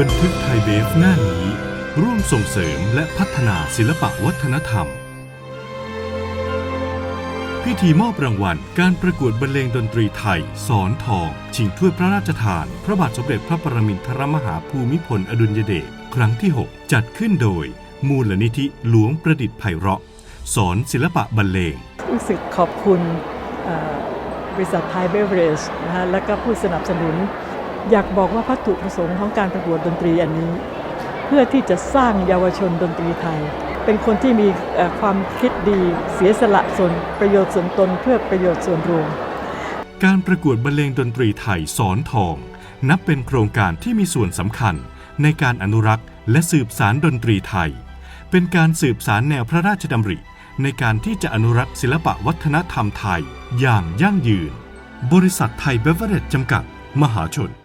บันทึกไทยเบฟหน้านี้ ร่วมส่งเสริมและพัฒนาศิลปะวัฒนธรรม พิธีมอบรางวัล การประกวดบรรเลงดนตรีไทย สอนทอง ชิงถ้วยพระราชทาน พระบาทสมเด็จพระปรมินทรมหาภูมิพลอดุลยเดชครั้งที่ 6 จัดขึ้นโดย มูลนิธิหลวงประดิษฐ์ไพเราะ สอนศิลปะบรรเลงรู้สึกขอบคุณบริษัทไทยเบเวอเรจนะฮะและก็ผู้สนับสนุน อยากบอกว่าวัตถุประสงค์ของการประกวดดนตรีอันนี้ เพื่อที่จะสร้างเยาวชนดนตรีไทย เป็นคนที่มีความคิดดีเสียสละส่วนประโยชน์ส่วนตนเพื่อประโยชน์ส่วนรวม การประกวดบรรเลงดนตรีไทยสอนทอง นับเป็นโครงการที่มีส่วนสำคัญ ในการอนุรักษ์และสืบสารดนตรีไทย เป็นการสืบสารแนวพระราชดำริในการที่จะอนุรักษ์ศิลปะวัฒนธรรมไทยอย่างยั่งยืน บริษัทไทยเบเวอร์เรจจำกัด มหาชน